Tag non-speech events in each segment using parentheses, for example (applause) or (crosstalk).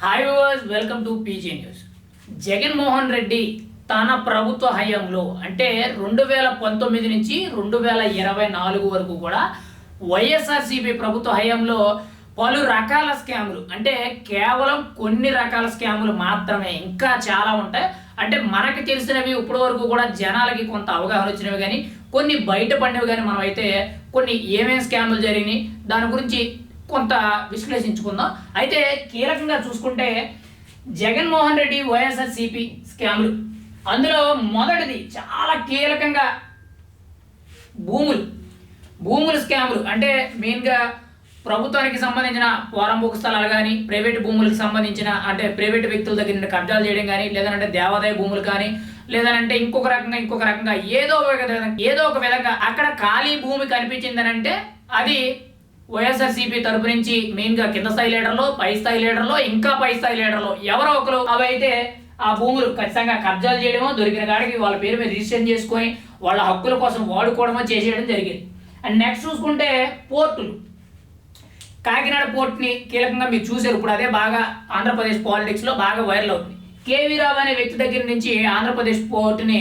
Hi viewers welcome to PG news Jaganmohan Reddy తన ప్రభుత్వ హయాంలో అంటే రెండు వేల పంతొమ్మిది నుంచి రెండు వేల ఇరవై నాలుగు వరకు కూడా వైఎస్ఆర్సీపీ ప్రభుత్వ హయాంలో పలు రకాల స్కాములు అంటే కేవలం కొన్ని రకాల స్కాములు మాత్రమే ఇంకా చాలా ఉంటాయి. అంటే మనకు తెలిసినవి ఇప్పటి వరకు కూడా జనాలకి కొంత అవగాహన వచ్చినవి కానీ కొన్ని బయటపడినవి కానీ మనం అయితే కొన్ని ఏమేమి స్కాములు జరిగినాయి దాని గురించి కొంత విశ్లేషించుకుందాం. అయితే కీలకంగా చూసుకుంటే జగన్మోహన్ రెడ్డి వైఎస్ఆర్సిపి స్కాములు. అందులో మొదటిది చాలా కీలకంగా భూములు. భూముల స్కాములు. అంటే మెయిన్గా ప్రభుత్వానికి సంబంధించిన పోరంబోకు స్థలాలు కానీ ప్రైవేట్ భూములకు సంబంధించిన అంటే ప్రైవేట్ వ్యక్తుల దగ్గర నుండి కబ్జాలు చేయడం కానీ లేదంటే దేవాదాయ భూములు కానీ లేదంటే ఇంకొక రకంగా ఇంకొక రకంగా ఏదో ఒక విధంగా ఏదో ఒక విధంగా అక్కడ ఖాళీ భూమి కనిపించిందనంటే అది వైఎస్ఆర్సీపీ తరపు నుంచి మెయిన్గా కింద స్థాయి లీడర్లో పై స్థాయి లీడర్లో ఇంకా పై స్థాయి లీడర్లో ఎవరో ఒకరు అవైతే ఆ భూములు ఖచ్చితంగా కబ్జాలు చేయడమో దొరికిన కాడికి వాళ్ళ పేరు మీద రిజిస్టర్ చేసుకొని వాళ్ళ హక్కుల కోసం వాడుకోవడమో చేసేయడం జరిగింది. అండ్ నెక్స్ట్ చూసుకుంటే పోర్టులు. కాకినాడ పోర్ట్ని కీలకంగా మీరు చూసారు ఇప్పుడు అదే బాగా ఆంధ్రప్రదేశ్ పాలిటిక్స్లో బాగా వైరల్ అవుతుంది. కేవీ రావు అనే వ్యక్తి దగ్గర నుంచి ఆంధ్రప్రదేశ్ పోర్టుని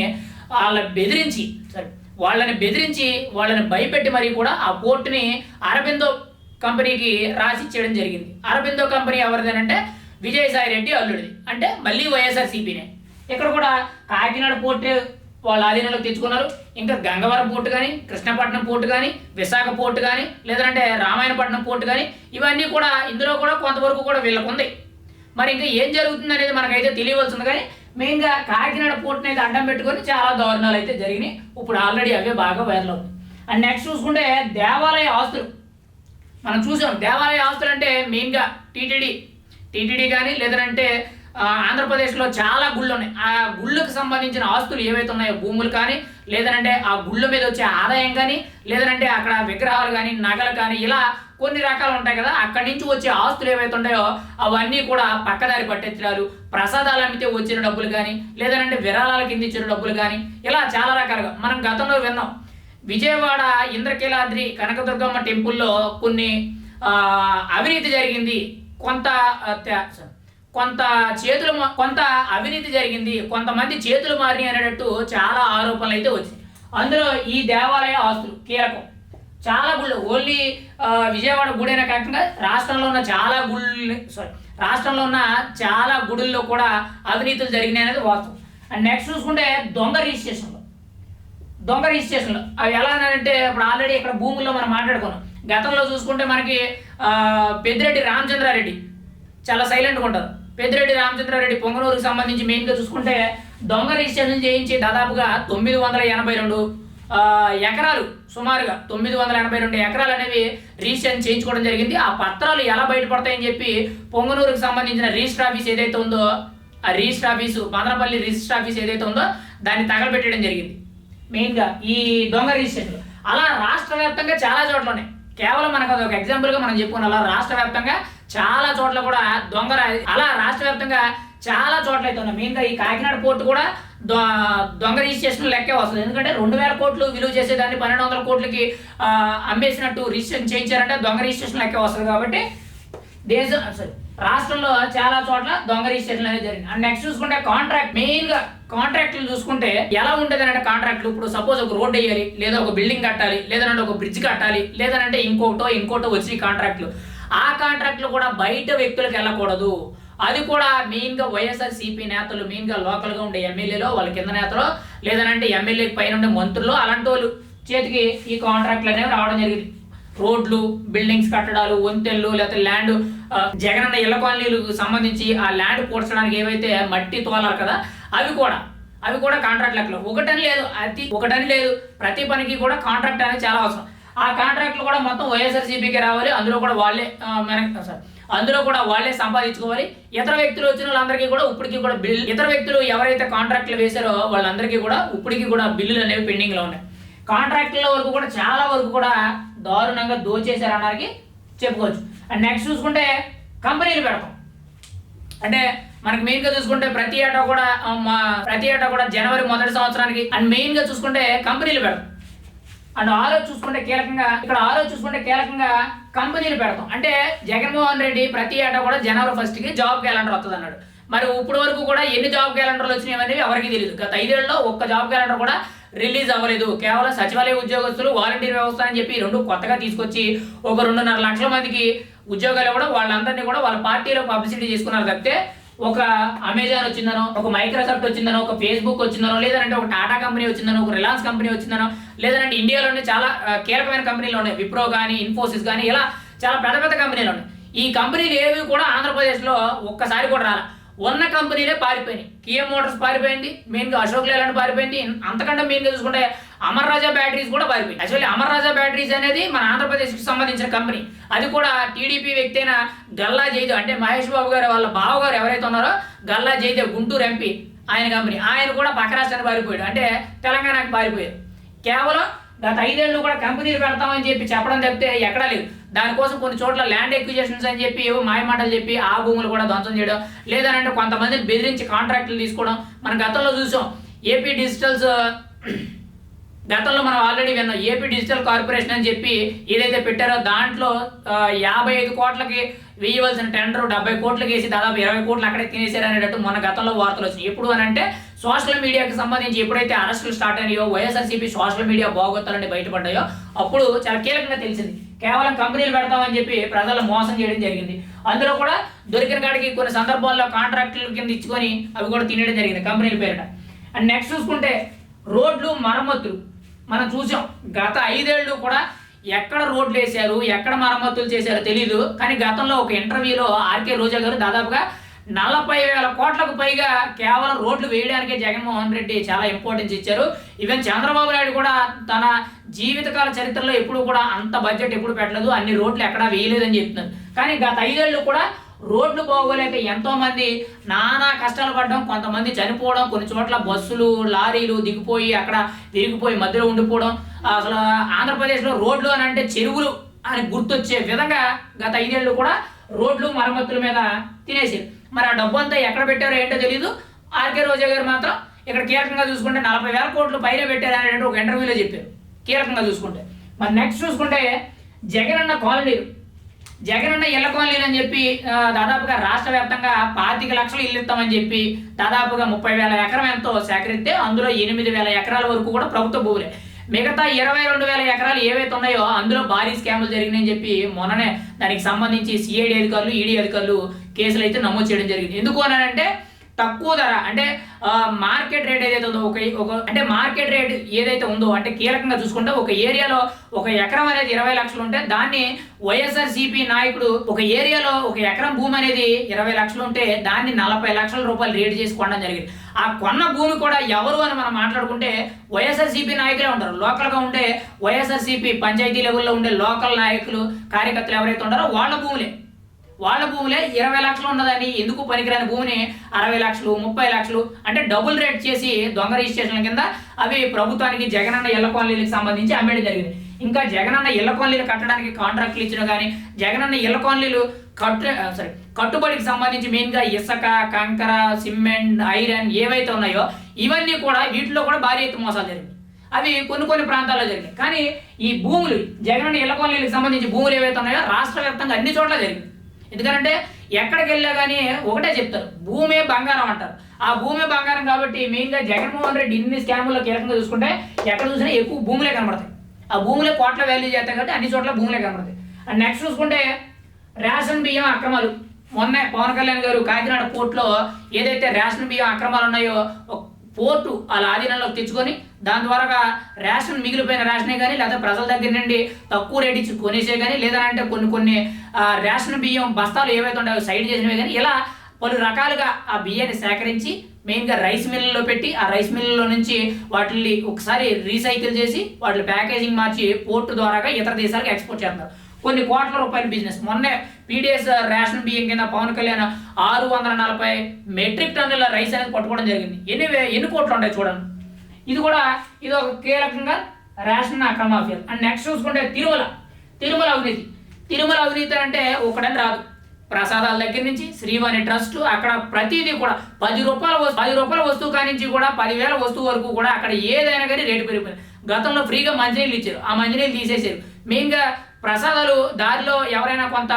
వాళ్ళ బెదిరించి సరే వాళ్ళని బెదిరించి వాళ్ళని భయపెట్టి మరీ కూడా ఆ పోర్టుని అరబిందో కంపెనీకి రాసి ఇచ్చేయడం జరిగింది. అరబిందో కంపెనీ ఎవరిదేనంటే విజయసాయి రెడ్డి అల్లుడిది. అంటే మళ్ళీ వైఎస్ఆర్సీపీనే. ఇక్కడ కూడా కాకినాడ పోర్టు వాళ్ళ ఆధీనంలోకి తెచ్చుకున్నారు. ఇంకా గంగవరం పోర్టు కానీ కృష్ణపట్నం పోర్టు కానీ విశాఖ పోర్టు కానీ లేదంటే రామాయణపట్నం పోర్టు కానీ ఇవన్నీ కూడా ఇందులో కూడా కొంతవరకు కూడా వీళ్ళకు ఉంది మరి ఇంకా ఏం జరుగుతుంది అనేది మనకైతే తెలియవలసింది. కానీ మెయిన్గా కాకినాడ పోర్టుని అయితే అడ్డం పెట్టుకొని చాలా దారుణాలు అయితే జరిగినాయి. ఇప్పుడు ఆల్రెడీ అవే బాగా వైరల్ అవుతుంది అండ్ నెక్స్ట్ చూసుకుంటే దేవాలయ ఆస్తులు. మనం చూసాం దేవాలయ ఆస్తులు అంటే మెయిన్గా టీటీడీ. టీటీడీ కానీ లేదంటే ఆంధ్రప్రదేశ్లో చాలా గుళ్ళు ఉన్నాయి. ఆ గుళ్ళకు సంబంధించిన ఆస్తులు ఏవైతే ఉన్నాయో భూములు కానీ లేదంటే ఆ గుళ్ళ మీద వచ్చే ఆదాయం కానీ లేదంటే అక్కడ విగ్రహాలు కానీ నగలు కానీ ఇలా కొన్ని రకాలు ఉంటాయి కదా అక్కడి నుంచి వచ్చే ఆస్తులు ఏవైతే ఉంటాయో అవన్నీ కూడా పక్కదారి పట్టెత్తడాలు ప్రసాదాలు అమ్మితే వచ్చిన డబ్బులు కానీ లేదంటే విరాళాల కింద ఇచ్చిన డబ్బులు కానీ ఇలా చాలా రకాలుగా మనం గతంలో విన్నాం. విజయవాడ ఇంద్రకీలాద్రి కనకదుర్గమ్మ టెంపుల్లో కొన్ని అవినీతి జరిగింది. కొంత కొంత చేతులు కొంత అవినీతి జరిగింది. కొంతమంది చేతులు మారి అనేటట్టు చాలా ఆరోపణలు అయితే వచ్చాయి అందులో ఈ దేవాలయ ఆస్తులు కీలకం. చాలా గుళ్ళు. ఓన్లీ విజయవాడ గుడైన కాకుండా రాష్ట్రంలో ఉన్న చాలా గుళ్ళు సారీ రాష్ట్రంలో ఉన్న చాలా గుడుల్లో కూడా అవినీతులు జరిగినాయి అనేది వాస్తవం. అండ్ నెక్స్ట్ చూసుకుంటే దొంగ రిజిస్ట్రేషన్లో. దొంగ రిజిస్ట్రేషన్లు. అవి ఎలా అంటే ఇప్పుడు ఆల్రెడీ ఇక్కడ భూముల్లో మనం మాట్లాడుకున్నాం. గతంలో చూసుకుంటే మనకి పెద్దిరెడ్డి రామచంద్రారెడ్డి. చాలా సైలెంట్గా ఉంటారు. పెద్దిరెడ్డి రామచంద్రారెడ్డి పొంగనూరుకి సంబంధించి మెయిన్గా చూసుకుంటే దొంగ రిజిస్ట్రేషన్ చేయించి దాదాపుగా తొమ్మిది వందల ఎనభై రెండు ఎకరాలు సుమారుగా తొమ్మిది వందల ఎనభై రెండు ఎకరాలు అనేవి రిజిస్ట్రేషన్ చేయించుకోవడం జరిగింది. ఆ పత్రాలు ఎలా బయటపడతాయని చెప్పి పొంగనూరుకి సంబంధించిన రిజిస్టర్ ఆఫీస్ ఏదైతే ఉందో ఆ register office Madanapalle register office ఏదైతే ఉందో దాన్ని తగలబెట్టడం జరిగింది. మెయిన్గా ఈ దొంగ రిజిస్ట్రేషన్ అలా రాష్ట్ర వ్యాప్తంగా చాలా చోట్ల ఉన్నాయి. కేవలం మనకు అది ఒక ఎగ్జాంపుల్గా మనం చెప్పుకున్నాం అలా రాష్ట్ర వ్యాప్తంగా చాలా చోట్ల కూడా దొంగ అలా రాష్ట్ర వ్యాప్తంగా చాలా చోట్ల అయితే ఉన్నాయి మెయిన్గా ఈ కాకినాడ పోర్టు కూడా దొ- దొంగ రిజిస్ట్రేషన్ లెక్కే వస్తుంది. ఎందుకంటే రెండు వేల కోట్లు విలువ చేసేదాన్ని పన్నెండు వందల కోట్లకి అమ్మేసినట్టు రిజిస్ట్రేషన్ చేయించారంటే దొంగ రిజిస్ట్రేషన్ లెక్కే వస్తుంది కాబట్టి దేశ సారీ రాష్ట్రంలో చాలా చోట్ల దొంగ రిజిస్ట్రేషన్ అనేది జరిగింది. అండ్ నెక్స్ట్ చూసుకుంటే కాంట్రాక్ట్ మెయిన్గా కాంట్రాక్ట్లు చూసుకుంటే ఎలా ఉంటుంది అంటే కాంట్రాక్ట్లు ఇప్పుడు సపోజ్ ఒక రోడ్ వేయాలి లేదా ఒక బిల్డింగ్ కట్టాలి లేదంటే ఒక బ్రిడ్జ్ కట్టాలి లేదంటే ఇంకోటో ఇంకోటో వచ్చి కాంట్రాక్ట్లు. ఆ కాంట్రాక్ట్లు కూడా బయట వ్యక్తులకు వెళ్ళకూడదు. అది కూడా మెయిన్గా వైఎస్ఆర్సీపీ వైఎస్ఆర్ సిపి నేతలు మెయిన్గా లోకల్గా ఉండే ఎమ్మెల్యేలో వాళ్ళ కింద నేతలు లేదంటే ఎమ్మెల్యే పైన ఉండే మంత్రులు అలాంటి వాళ్ళు చేతికి ఈ కాంట్రాక్ట్లు అనేవి రావడం జరిగింది. రోడ్లు బిల్డింగ్స్ కట్టడాలు వంతెన్లు లేకపోతే ల్యాండ్ జగనన్న ఇళ్ళ కాలనీలకు సంబంధించి ఆ ల్యాండ్ పూడ్చడానికి ఏవైతే మట్టి తోలాలి కదా అవి కూడా అవి కూడా కాంట్రాక్ట్ లెక్కలు. ఒకటని లేదు అతి ఒకటని లేదు. ప్రతి పనికి కూడా కాంట్రాక్ట్ అనేది చాలా అవసరం. ఆ కాంట్రాక్ట్లు కూడా మొత్తం వైఎస్ఆర్సీపీకి రావాలి అందులో కూడా వాళ్ళే సార్ అందులో కూడా వాళ్ళే సంపాదించుకోవాలి. ఇతర వ్యక్తులు వచ్చిన వాళ్ళందరికీ కూడా ఇప్పటికీ కూడా బిల్ ఇతర వ్యక్తులు ఎవరైతే కాంట్రాక్ట్లు వేశారో వాళ్ళందరికీ కూడా ఇప్పటికీ కూడా బిల్లులు అనేవి పెండింగ్లో ఉన్నాయి. కాంట్రాక్టుల వరకు కూడా చాలా వరకు కూడా దారుణంగా దోచేశారనడానికి చెప్పుకోవచ్చు. అండ్ నెక్స్ట్ చూసుకుంటే కంపెనీలు పెడతాం. అంటే మనకి మెయిన్గా చూసుకుంటే ప్రతి ఏటా కూడా మా ప్రతి ఏటా కూడా జనవరి మొదటి సంవత్సరానికి అండ్ మెయిన్గా చూసుకుంటే కంపెనీలు పెడతాం. అండ్ ఆరో చూసుకుంటే కీలకంగా ఇక్కడ ఆరో చూసుకుంటే కీలకంగా కంపెనీలు పెడతాం. అంటే జగన్మోహన్ రెడ్డి ప్రతి ఏటా కూడా జనవరి ఫస్ట్కి జాబ్ క్యాలెండర్ వస్తుంది అన్నాడు. మరి ఇప్పటి వరకు కూడా ఎన్ని జాబ్ క్యాలెండర్లు వచ్చినాయి అనేది ఎవరికి తెలియదు గత ఐదేళ్ళలో ఒక్క జాబ్ క్యాలెండర్ కూడా రిలీజ్ అవ్వలేదు. కేవలం సచివాలయ ఉద్యోగస్తులు వాలంటీర్ వ్యవస్థ అని చెప్పి రెండు కొత్తగా తీసుకొచ్చి ఒక రెండున్నర లక్షల మందికి ఉద్యోగాలు కూడా వాళ్ళందరినీ కూడా వాళ్ళ పార్టీలో పబ్లిసిటీ చేసుకున్నారు తప్పితే ఒక అమెజాన్ వచ్చిందనో ఒక మైక్రోసాఫ్ట్ వచ్చిందనో ఒక ఫేస్బుక్ వచ్చిందనో లేదంటే ఒక టాటా కంపెనీ వచ్చిందనో ఒక రిలయన్స్ కంపెనీ వచ్చిందనో లేదంటే ఇండియాలోనే చాలా కీలకమైన కంపెనీలు ఉన్నాయి. విప్రో కానీ ఇన్ఫోసిస్ కానీ ఇలా చాలా పెద్ద పెద్ద కంపెనీలు ఉన్నాయి. ఈ కంపెనీలు ఏవి కూడా ఆంధ్రప్రదేశ్లో ఒక్కసారి కూడా రాలే. ఉన్న కంపెనీలే పారిపోయినాయి. కియా మోటార్స్ పారిపోయింది మెయిన్గా అశోక్ లేలాండ్ పారిపోయింది. అంతకంటే మెయిన్గా చూసుకుంటే అమర్ రాజా బ్యాటరీస్ కూడా పారిపోయింది యాక్చువల్లీ అమర్ రాజా బ్యాటరీస్ అనేది మన ఆంధ్రప్రదేశ్కి సంబంధించిన కంపెనీ. అది కూడా టీడీపీ వ్యక్తి అయిన గల్లా జైదేవ్ అంటే మహేష్ బాబు గారు వాళ్ళ బావగారు ఎవరైతే ఉన్నారో గల్లా జైదేవ్ గుంటూరు ఎంపీ ఆయన కంపెనీ. ఆయన కూడా పక్క రాష్ట్రానికి పారిపోయాడు. అంటే తెలంగాణకి పారిపోయారు. కేవలం గత ఐదేళ్ళు కూడా కంపెనీలు పెడతామని చెప్పి చెప్పడం తప్పితే ఎక్కడా లేదు దానికోసం కొన్ని చోట్ల ల్యాండ్ ఎక్విజేషన్స్ అని చెప్పి ఏవో మాయమాటలు చెప్పి ఆ భూములు కూడా ధ్వంసం చేయడం లేదనంటే కొంతమందిని బెదిరించి కాంట్రాక్టులు తీసుకోవడం మనం గతంలో చూసాం. ఏపీ డిజిటల్స్ (clears throat) గతంలో మనం ఆల్రెడీ విన్నాం. ఏపీ డిజిటల్ కార్పొరేషన్ అని చెప్పి ఏదైతే పెట్టారో దాంట్లో యాభై ఐదు కోట్లకి వేయవలసిన టెండర్ డెబ్బై కోట్లకి వేసి దాదాపు ఇరవై కోట్లు అక్కడే తినేశారు అనేటట్టు మన గతంలో వార్తలు వచ్చినాయి. ఎప్పుడు అని అంటే సోషల్ మీడియాకి సంబంధించి ఎప్పుడైతే అరెస్టులు స్టార్ట్ అయినాయో వైఎస్ఆర్సీపీ సోషల్ మీడియా బాగోతాలని బయటపడ్డాయో అప్పుడు చాలా కీలకంగా తెలిసింది. కేవలం కంపెనీలు పెడతామని చెప్పి ప్రజలు మోసం చేయడం జరిగింది. అందులో కూడా దొరికిన కాడికి కొన్ని సందర్భాల్లో కాంట్రాక్టుల కింద ఇచ్చుకొని అవి కూడా తినేయడం జరిగింది కంపెనీల పేరిట. అండ్ నెక్స్ట్ చూసుకుంటే రోడ్లు మరమ్మతులు. మనం చూసాం గత ఐదేళ్ళు కూడా ఎక్కడ రోడ్లు వేశారు ఎక్కడ మరమ్మతులు చేశారో తెలియదు కానీ గతంలో ఒక ఇంటర్వ్యూలో ఆర్కే రోజా గారు దాదాపుగా నలభై వేల కోట్లకు పైగా కేవలం రోడ్లు వేయడానికే జగన్మోహన్ రెడ్డి చాలా ఇంపార్టెన్స్ ఇచ్చారు. ఈవెన్ చంద్రబాబు నాయుడు కూడా తన జీవితకాల చరిత్రలో ఎప్పుడు కూడా అంత బడ్జెట్ ఎప్పుడు పెట్టలేదు. అన్ని రోడ్లు ఎక్కడా వేయలేదని చెప్తున్నారు. కానీ గత ఐదేళ్ళు కూడా రోడ్లు బాగోలేక ఎంతోమంది నానా కష్టాలు పడడం కొంతమంది చనిపోవడం కొన్ని చోట్ల బస్సులు లారీలు దిగిపోయి అక్కడ తిరిగిపోయి మధ్యలో ఉండిపోవడం. అసలు ఆంధ్రప్రదేశ్లో రోడ్లు అని అంటే చెరువులు అని గుర్తొచ్చే విధంగా గత ఐదేళ్ళు కూడా రోడ్లు మరమ్మతుల మీద తినేసారు మరి ఆ డబ్బు అంతా ఎక్కడ పెట్టారో ఏంటో తెలియదు ఆర్కే రోజా గారు మాత్రం ఇక్కడ కీలకంగా చూసుకుంటే నలభై వేల కోట్లు పైన పెట్టారు అనేటువంటి ఒక ఇంటర్వ్యూలో చెప్పారు. కీలకంగా చూసుకుంటే. మరి నెక్స్ట్ చూసుకుంటే జగన్ అన్న కాలనీలు. జగనన్న ఇళ్ళ కాలనీలు అని చెప్పి దాదాపుగా రాష్ట్ర వ్యాప్తంగా పాతిక లక్షలు ఇల్లు ఇస్తామని చెప్పి దాదాపుగా ముప్పై వేల ఎకరం ఎంతో సేకరిస్తే అందులో ఎనిమిది వేల ఎకరాల వరకు కూడా ప్రభుత్వ భూములే. మిగతా ఇరవై రెండు వేల ఎకరాలు ఏవైతే ఉన్నాయో అందులో భారీ స్కాములు జరిగినాయని చెప్పి మొన్ననే దానికి సంబంధించి సిఐడి అధికారులు ఈడీ అధికారులు కేసులు అయితే నమోదు చేయడం జరిగింది. ఎందుకు అనంటే తక్కువ ధర అంటే మార్కెట్ రేట్ ఏదైతే ఉందో ఒక ఒక అంటే మార్కెట్ రేట్ ఏదైతే ఉందో అంటే కీలకంగా చూసుకుంటే ఒక ఏరియాలో ఒక ఎకరం అనేది ఇరవై లక్షలు ఉంటే దాన్ని వైఎస్ఆర్ సిపి నాయకుడు ఒక ఏరియాలో ఒక ఎకరం భూమి అనేది ఇరవై లక్షలు ఉంటే దాన్ని నలభై లక్షల రూపాయలు రేట్ చేసి కొనడం జరిగింది. ఆ కొన్న భూమి కూడా ఎవరు అని మనం మాట్లాడుకుంటే వైఎస్ఆర్ సిపి నాయకులే ఉంటారు. లోకల్గా ఉండే వైఎస్ఆర్ సిపి పంచాయతీ లెవెల్లో ఉండే లోకల్ నాయకులు కార్యకర్తలు ఎవరైతే ఉంటారో వాళ్ళ భూములే. వాళ్ళ భూములే ఇరవై లక్షలు ఉన్నదని ఎందుకు పనికిరాని భూమిని? అరవై లక్షలు ముప్పై లక్షలు అంటే డబుల్ రేట్ చేసి దొంగ రిజిస్ట్రేషన్ కింద అవి ప్రభుత్వానికి జగనన్న ఇళ్ళ కాలనీలకు సంబంధించి అమ్మేయడం జరిగింది. ఇంకా జగనన్న ఇళ్ళ కాలనీలు కట్టడానికి కాంట్రాక్ట్లు ఇచ్చిన కానీ జగనన్న ఇళ్ళ కాలనీలు కట్టు సారీ కట్టుబడికి సంబంధించి మెయిన్గా ఇసుక కంకర సిమెంట్ ఐరన్ ఏవైతే ఉన్నాయో ఇవన్నీ కూడా వీటిలో కూడా భారీ ఎత్తు మోసాలు జరిగింది అవి కొన్ని కొన్ని ప్రాంతాల్లో జరిగినాయి. కానీ ఈ భూములు జగనన్న ఇళ్ళ కాలనీలకు సంబంధించి భూములు ఏవైతే ఉన్నాయో రాష్ట్ర వ్యాప్తంగా అన్ని చోట్ల జరిగింది ఎందుకంటే ఎక్కడికి వెళ్ళా కానీ ఒకటే చెప్తారు భూమే బంగారం అంటారు. ఆ భూమే బంగారం కాబట్టి మెయిన్గా జగన్మోహన్ రెడ్డి ఇన్ని స్కామ్లో కీలకంగా చూసుకుంటే ఎక్కడ చూసినా ఎక్కువ భూములే కనబడతాయి. ఆ భూములే కోట్ల వాల్యూ చేస్తాయి కాబట్టి అన్ని చోట్ల భూములే కనబడతాయి. అండ్ నెక్స్ట్ చూసుకుంటే రేషన్ బియ్యం అక్రమాలు. మొన్న పవన్ కళ్యాణ్ గారు కాకినాడ పోర్టులో ఏదైతే రేషన్ బియ్యం అక్రమాలు ఉన్నాయో పోర్టు వాళ్ళ ఆధీనంలోకి తెచ్చుకొని దాని ద్వారా రేషన్ మిగిలిపోయిన రేషనే కానీ లేదా ప్రజల దగ్గర నుండి తక్కువ రేట్ ఇచ్చి కొనేసే కానీ లేదంటే కొన్ని కొన్ని రేషన్ బియ్యం బస్తాలు ఏవైతే ఉంటాయో సైడ్ చేసినవి కానీ ఇలా పలు రకాలుగా ఆ బియ్యాన్ని సేకరించి మెయిన్గా రైస్ మిల్లులో పెట్టి ఆ రైస్ మిల్లులో నుంచి వాటిని ఒకసారి రీసైకిల్ చేసి వాటి ప్యాకేజింగ్ మార్చి పోర్టు ద్వారాగా ఇతర దేశాలకు ఎక్స్పోర్ట్ చేస్తారు కొన్ని కోట్ల రూపాయల బిజినెస్. మొన్నే పీడిఎస్ రేషన్ బియ్యం కింద పవన్ కళ్యాణ్ ఆరు వందల నలభై మెట్రిక్ టన్నుల రైస్ అనేది పట్టుకోవడం జరిగింది. ఎన్ని ఎన్ని కోట్లు ఉంటాయి చూడండి. ఇది కూడా ఇది ఒక కీలకంగా రేషన్ అక్రమ మాఫియా అండ్ నెక్స్ట్ చూసుకుంటే తిరుమల. తిరుమల అవినీతి. తిరుమల అవినీతి అంటే ఒకటని రాదు. ప్రసాదాల దగ్గర నుంచి శ్రీవాణి ట్రస్ట్ అక్కడ ప్రతిదీ కూడా పది రూపాయల పది రూపాయల వస్తువు కానించి కూడా పదివేల వస్తువు వరకు కూడా అక్కడ ఏదైనా కానీ రేటు పెరిగిపోయింది. గతంలో ఫ్రీగా మంచినీళ్ళు ఇచ్చారు. ఆ మంచినీళ్ళు తీసేసారు మెయిన్గా ప్రసాదాలు దారిలో ఎవరైనా కొంత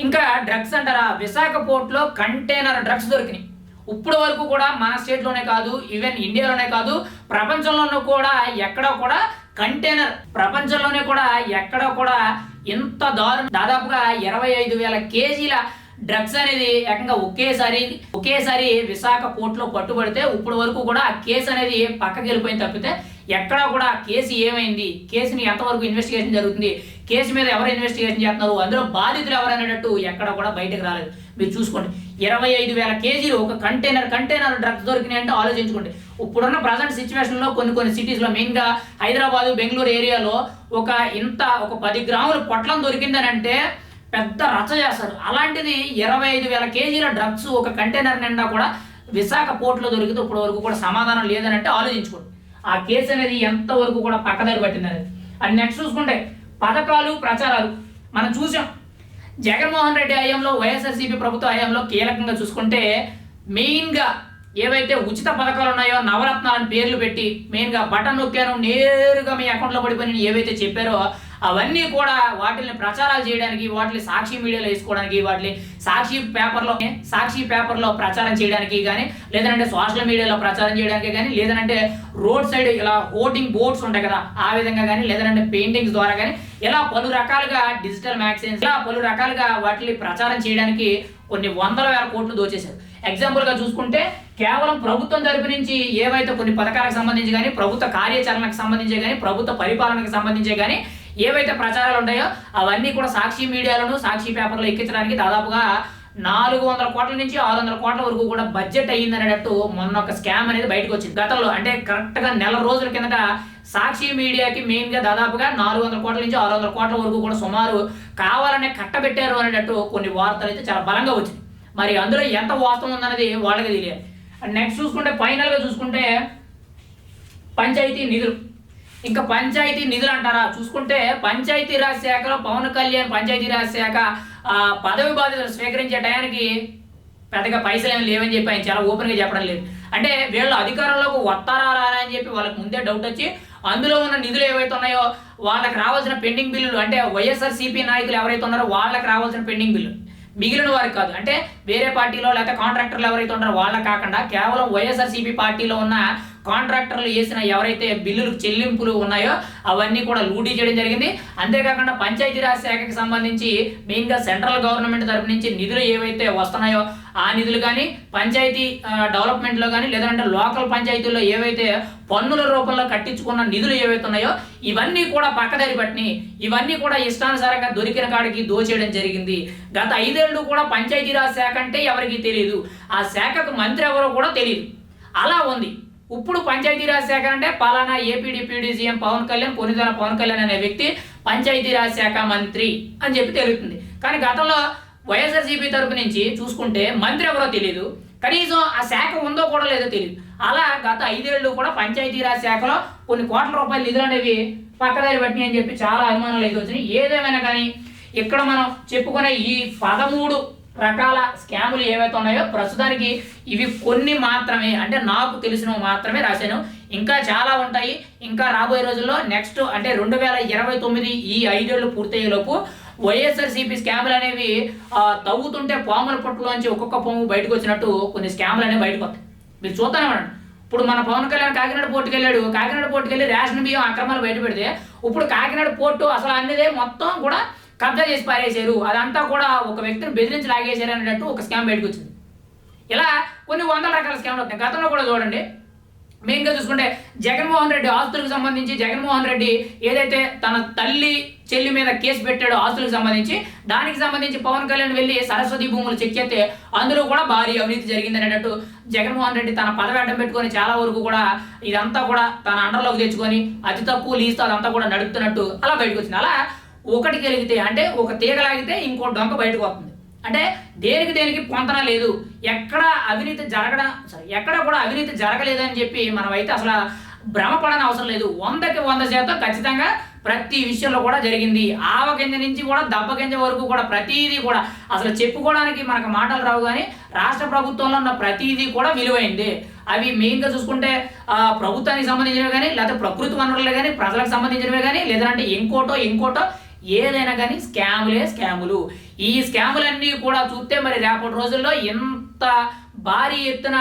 ఇంకా డ్రగ్స్ అంటారా? విశాఖ పోర్ట్లో కంటైనర్ డ్రగ్స్ దొరికినాయి. ఇప్పుడు వరకు కూడా మన స్టేట్లోనే కాదు ఈవెన్ ఇండియాలోనే కాదు ప్రపంచంలోనూ కూడా ఎక్కడ కూడా కంటైనర్ ప్రపంచంలోనే కూడా ఎక్కడ కూడా ఇంత దారుణ. దాదాపుగా ఇరవై ఐదు వేల కేజీల డ్రగ్స్ అనేది ఏకంగా ఒకేసారి ఒకేసారి విశాఖ పోర్ట్లో పట్టుబడితే ఇప్పుడు వరకు కూడా ఆ కేసు అనేది పక్కకి వెళ్ళిపోయింది తప్పితే ఎక్కడా కూడా కేసు ఏమైంది? కేసుని ఎంతవరకు ఇన్వెస్టిగేషన్ జరుగుతుంది? కేసు మీద ఎవరు ఇన్వెస్టిగేషన్ చేస్తున్నారు? అందులో బాధితులు ఎవరనేటట్టు ఎక్కడ కూడా బయటకు రాలేదు. మీరు చూసుకోండి. ఇరవై ఐదు వేల కేజీలు ఒక కంటైనర్ కంటైనర్ డ్రగ్స్ దొరికినాయి అంటే ఆలోచించుకోండి. ఇప్పుడున్న ప్రజెంట్ సిచ్యువేషన్లో కొన్ని కొన్ని సిటీస్లో మెయిన్గా హైదరాబాద్ బెంగళూరు ఏరియాలో ఒక ఇంత ఒక పది గ్రాముల పొట్లం దొరికిందని అంటే పెద్ద రచ్చ చేస్తారు. అలాంటిది ఇరవై ఐదు వేల కేజీల డ్రగ్స్ ఒక కంటైనర్ నిండా కూడా విశాఖ పోర్ట్లో దొరికితే ఇప్పటి వరకు కూడా సమాధానం లేదని అంటే ఆలోచించుకోండి. ఆ కేసు అనేది ఎంతవరకు కూడా పక్కదారి పట్టింది అనేది అండ్ నెక్స్ట్ చూసుకుంటే పథకాలు ప్రచారాలు మనం చూసాం. జగన్మోహన్ రెడ్డి హయాంలో వైఎస్ఆర్సీపీ ప్రభుత్వ హయాంలో కీలకంగా చూసుకుంటే మెయిన్గా ఏవైతే ఉచిత పథకాలు ఉన్నాయో నవరత్నాలను పేర్లు పెట్టి మెయిన్గా బటన్ నొక్కాను నేరుగా మీ అకౌంట్లో పడిపోయిన ఏవైతే చెప్పారో అవన్నీ కూడా వాటిని ప్రచారాలు చేయడానికి వాటిని సాక్షి మీడియాలో వేసుకోవడానికి వాటిని సాక్షి పేపర్లో సాక్షి పేపర్లో ప్రచారం చేయడానికి కానీ లేదంటే సోషల్ మీడియాలో ప్రచారం చేయడానికి కానీ లేదంటే రోడ్ సైడ్ ఇలా హోర్డింగ్ బోర్డ్స్ ఉంటాయి కదా ఆ విధంగా కానీ లేదంటే పెయింటింగ్స్ ద్వారా కానీ ఇలా పలు రకాలుగా డిజిటల్ మ్యాగజైన్స్ ఇలా పలు రకాలుగా వాటిని ప్రచారం చేయడానికి కొన్ని వందల వేల కోట్లు దోచేశారు. ఎగ్జాంపుల్గా చూసుకుంటే కేవలం ప్రభుత్వం తరపు నుంచి ఏవైతే కొన్ని పథకాలకు సంబంధించి కానీ ప్రభుత్వ కార్యాచరణకు సంబంధించి కానీ ప్రభుత్వ పరిపాలనకు సంబంధించి కానీ ఏవైతే ప్రచారాలు ఉంటాయో అవన్నీ కూడా సాక్షి మీడియాలను సాక్షి పేపర్లో ఎక్కించడానికి దాదాపుగా నాలుగు వందల కోట్ల నుంచి ఆరు వందల కోట్ల వరకు కూడా బడ్జెట్ అయ్యింది అనేటట్టు మొన్న ఒక స్కామ్ అనేది బయటకు వచ్చింది. గతంలో అంటే కరెక్ట్గా నెల రోజుల కిందట సాక్షి మీడియాకి మెయిన్గా దాదాపుగా నాలుగు వందల కోట్ల నుంచి ఆరు వందల కోట్ల వరకు కూడా సుమారు కావాలనే కట్టబెట్టారు అనేటట్టు కొన్ని వార్తలు అయితే చాలా బలంగా వచ్చింది మరి అందులో ఎంత వాస్తవం ఉందన్నది వాళ్ళకి తెలియాలి. నెక్స్ట్ చూసుకుంటే ఫైనల్గా చూసుకుంటే పంచాయతీ నిధులు. ఇంకా పంచాయతీ నిధులు అంటారా? చూసుకుంటే పంచాయతీరాజ్ శాఖలో పవన్ కళ్యాణ్ పంచాయతీరాజ్ శాఖ ఆ, పదవి బాధ్యతలు స్వీకరించే టయానికి పెద్దగా పైసలు ఏమి లేవని చెప్పి ఆయన చాలా ఓపెన్గా చెప్పడం లేదు. అంటే వీళ్ళు అధికారంలోకి వస్తారా రారా అని చెప్పి వాళ్ళకి ముందే డౌట్ వచ్చి అందులో ఉన్న నిధులు ఏవైతే ఉన్నాయో వాళ్ళకి రావాల్సిన పెండింగ్ బిల్లులు అంటే వైఎస్ఆర్ సిపి నాయకులు ఎవరైతే ఉన్నారో వాళ్ళకి రావాల్సిన పెండింగ్ బిల్లు మిగిలిన వారికి కాదు. అంటే వేరే పార్టీలో లేకపోతే కాంట్రాక్టర్లు ఎవరైతే ఉన్నారో వాళ్ళ కాకుండా కేవలం వైఎస్ఆర్సీపీ పార్టీలో ఉన్న కాంట్రాక్టర్లు వేసిన ఎవరైతే బిల్లులు చెల్లింపులు ఉన్నాయో అవన్నీ కూడా లూటీ చేయడం జరిగింది. అంతేకాకుండా పంచాయతీరాజ్ శాఖకి సంబంధించి మెయిన్గా సెంట్రల్ గవర్నమెంట్ తరపు నుంచి నిధులు ఏవైతే వస్తున్నాయో ఆ నిధులు కానీ పంచాయతీ డెవలప్మెంట్లో కానీ లేదంటే లోకల్ పంచాయతీల్లో ఏవైతే పన్నుల రూపంలో కట్టించుకున్న నిధులు ఏవైతే ఉన్నాయో ఇవన్నీ కూడా పక్కదారి పట్టిని ఇవన్నీ కూడా ఇష్టానుసారంగా దొరికిన కాడికి దోచేయడం జరిగింది. గత ఐదేళ్ళు కూడా పంచాయతీరాజ్ శాఖ అంటే ఎవరికి తెలియదు ఆ శాఖకు మంత్రి ఎవరో కూడా తెలియదు అలా ఉంది. ఇప్పుడు పంచాయతీరాజ్ శాఖ అంటే పలానా ఏపీడీపీడీ సీఎం పవన్ కళ్యాణ్ కొనిదల పవన్ కళ్యాణ్ అనే వ్యక్తి పంచాయతీరాజ్ శాఖ మంత్రి అని చెప్పి తెలుస్తుంది. కానీ గతంలో వైఎస్ఆర్సీపీ తరపు నుంచి చూసుకుంటే మంత్రి ఎవరో తెలియదు కనీసం ఆ శాఖ ఉందో కూడా లేదో తెలియదు అలా గత ఐదేళ్ళు కూడా పంచాయతీరాజ్ శాఖలో కొన్ని కోట్ల రూపాయల నిధులు అనేవి పక్కదారి పట్టినాయి అని చెప్పి చాలా అనుమానాలు అయితే వచ్చినాయి. ఏదేమైనా కానీ ఇక్కడ మనం చెప్పుకునే ఈ పదమూడు రకాల స్కాములు ఏవైతే ఉన్నాయో ప్రస్తుతానికి ఇవి కొన్ని మాత్రమే అంటే నాకు తెలిసినవి మాత్రమే రాశాను. ఇంకా చాలా ఉంటాయి. ఇంకా రాబోయే రోజుల్లో నెక్స్ట్ అంటే రెండు వేల ఇరవై తొమ్మిది ఈ ఐదేళ్ళు పూర్తయ్యేలోపు వైఎస్ఆర్సీపీ స్కాములు అనేవి తవ్వుతుంటే పాముల పొట్టులోంచి ఒక్కొక్క పాము బయటకు వచ్చినట్టు కొన్ని స్కామ్లు అనేవి బయటకు వస్తాయి. మీరు చూస్తానే ఉండండి ఇప్పుడు మన పవన్ కళ్యాణ్ కాకినాడ పోర్టుకి వెళ్ళాడు. కాకినాడ పోర్టుకి వెళ్ళి రేషన్ బియ్యం అక్రమాలు బయట పెడితే ఇప్పుడు కాకినాడ పోర్టు అసలు అన్నదే మొత్తం కూడా కబ్జా చేసి పారేశారు. అదంతా కూడా ఒక వ్యక్తిని బెదిరించి లాగేశారు అనేటట్టు ఒక స్కామ్ బయటకు వచ్చింది. ఇలా కొన్ని వందల రకాల స్కామ్లు వస్తాయి గతంలో కూడా చూడండి మెయిన్గా చూసుకుంటే జగన్మోహన్ రెడ్డి ఆస్తులకు సంబంధించి జగన్మోహన్ రెడ్డి ఏదైతే తన తల్లి చెల్లి మీద కేసు పెట్టాడో ఆస్తులకు సంబంధించి దానికి సంబంధించి పవన్ కళ్యాణ్ వెళ్ళి సరస్వతి భూములు చెక్ చేస్తే అందులో కూడా భారీ అవినీతి జరిగింది అనేటట్టు జగన్మోహన్ రెడ్డి తన పదవి అడ్డం పెట్టుకొని చాలా వరకు కూడా ఇదంతా కూడా తన అండర్లోకి తెచ్చుకొని అతి తక్కువ లీజుతో అదంతా కూడా నడుపుతున్నట్టు అలా బయటకు వచ్చింది. అలా ఒకటి కలిగితే అంటే ఒక తీగలాగితే ఇంకో డొంక బయటకు వస్తుంది. అంటే దేనికి దేనికి పొంతన లేదు. ఎక్కడ అవినీతి జరగడం సారీ ఎక్కడ కూడా అవినీతి జరగలేదని చెప్పి మనం అయితే అసలు భ్రమపడని అవసరం లేదు. వందకి వంద శాతం ఖచ్చితంగా ప్రతి విషయంలో కూడా జరిగింది. ఆవ గింజ నుంచి కూడా దెబ్బ గింజ వరకు కూడా ప్రతిదీ కూడా అసలు చెప్పుకోవడానికి మనకు మాటలు రావు కానీ రాష్ట్ర ప్రభుత్వంలో ఉన్న ప్రతిదీ కూడా విలువైంది. అవి మెయిన్గా చూసుకుంటే ప్రభుత్వానికి సంబంధించినవి కానీ లేకపోతే ప్రకృతి వనరులే కానీ ప్రజలకు సంబంధించినవే కానీ లేదంటే ఇంకోటో ఇంకోటో ఏదైనా కానీ స్కాములే స్కాములు. ఈ స్కాములన్నీ కూడా చూస్తే మరి రేపటి రోజుల్లో ఎంత భారీ ఎత్తున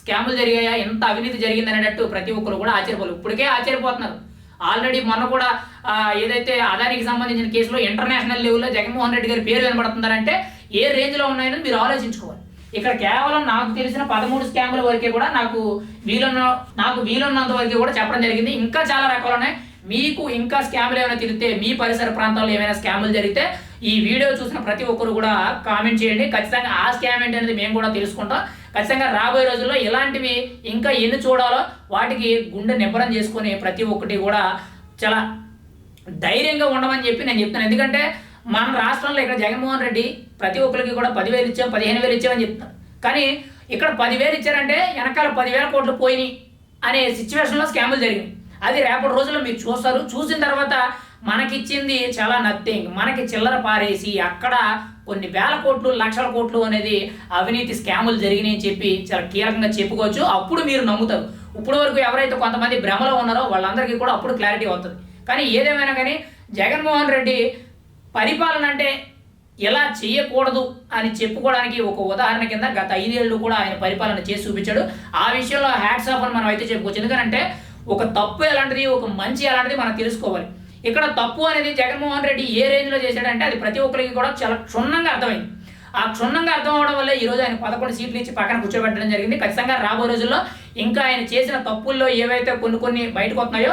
స్కాములు జరిగాయా? ఎంత అవినీతి జరిగింది అనేటట్టు ప్రతి ఒక్కరు కూడా ఆశ్చర్యపోలేదు ఇప్పటికే ఆశ్చర్యపోతున్నారు. ఆల్రెడీ మొన్న కూడా ఏదైతే అదానికి సంబంధించిన కేసులో ఇంటర్నేషనల్ లెవెల్లో జగన్మోహన్ రెడ్డి గారి పేరు వినబడుతుందంటే ఏ రేంజ్లో ఉన్నాయని మీరు ఆలోచించుకోవాలి. ఇక్కడ కేవలం నాకు తెలిసిన పదమూడు స్కాముల వరకే కూడా నాకు వీలున్న నాకు వీలున్నంత వరకే కూడా చెప్పడం జరిగింది. ఇంకా చాలా రకాలు ఉన్నాయి. మీకు ఇంకా స్కాములు ఏమైనా తిరిగితే మీ పరిసర ప్రాంతాల్లో ఏమైనా స్కాములు జరిగితే ఈ వీడియో చూసిన ప్రతి ఒక్కరు కూడా కామెంట్ చేయండి. ఖచ్చితంగా ఆ స్కామ్ ఏంటి అనేది మేము కూడా తెలుసుకుంటాం. ఖచ్చితంగా రాబోయే రోజుల్లో ఇలాంటివి ఇంకా ఎన్ని చూడాలో వాటికి గుండె నిబ్బరం చేసుకొని ప్రతి ఒక్కటి కూడా చాలా ధైర్యంగా ఉండమని చెప్పి నేను చెప్తాను ఎందుకంటే మన రాష్ట్రంలో ఇక్కడ జగన్మోహన్ రెడ్డి ప్రతి ఒక్కరికి కూడా పదివేలు ఇచ్చాం పదిహేను వేలు ఇచ్చామని చెప్తాను కానీ ఇక్కడ పదివేలు ఇచ్చారంటే వెనకాల పదివేల కోట్లు పోయినాయి అనే సిచ్యువేషన్లో స్కాములు జరిగింది అది రేపటి రోజుల్లో మీరు చూస్తారు. చూసిన తర్వాత మనకిచ్చింది చాలా నథింగ్. మనకి చిల్లర పారేసి అక్కడ కొన్ని వేల కోట్లు లక్షల కోట్లు అనేది అవినీతి స్కాములు జరిగినాయి చెప్పి చాలా కీలకంగా చెప్పుకోవచ్చు. అప్పుడు మీరు నమ్ముతారు. ఇప్పుడు వరకు ఎవరైతే కొంతమంది భ్రమలో ఉన్నారో వాళ్ళందరికీ కూడా అప్పుడు క్లారిటీ అవుతుంది కానీ ఏదేమైనా కానీ జగన్మోహన్ రెడ్డి పరిపాలన అంటే ఎలా చేయకూడదు అని చెప్పుకోవడానికి ఒక ఉదాహరణ కింద గత ఐదేళ్ళు కూడా ఆయన పరిపాలన చేసి చూపించాడు. ఆ విషయంలో హ్యాట్స్ ఆఫ్ అని మనం అయితే చెప్పుకోవచ్చు. ఎందుకంటే ఒక తప్పు ఎలాంటిది ఒక మంచి ఎలాంటిది మనం తెలుసుకోవాలి. ఇక్కడ తప్పు అనేది జగన్మోహన్ రెడ్డి ఏ రేంజ్లో చేశాడంటే అది ప్రతి ఒక్కరికి కూడా చాలా క్షుణ్ణంగా అర్థమైంది. ఆ క్షుణ్ణంగా అర్థం అవడం వల్ల ఈ రోజు ఆయన పదకొండు సీట్లు ఇచ్చి పక్కన కూర్చోబెట్టడం జరిగింది. ఖచ్చితంగా రాబోయే రోజుల్లో ఇంకా ఆయన చేసిన తప్పుల్లో ఏవైతే కొన్ని కొన్ని బయటకు వస్తున్నాయో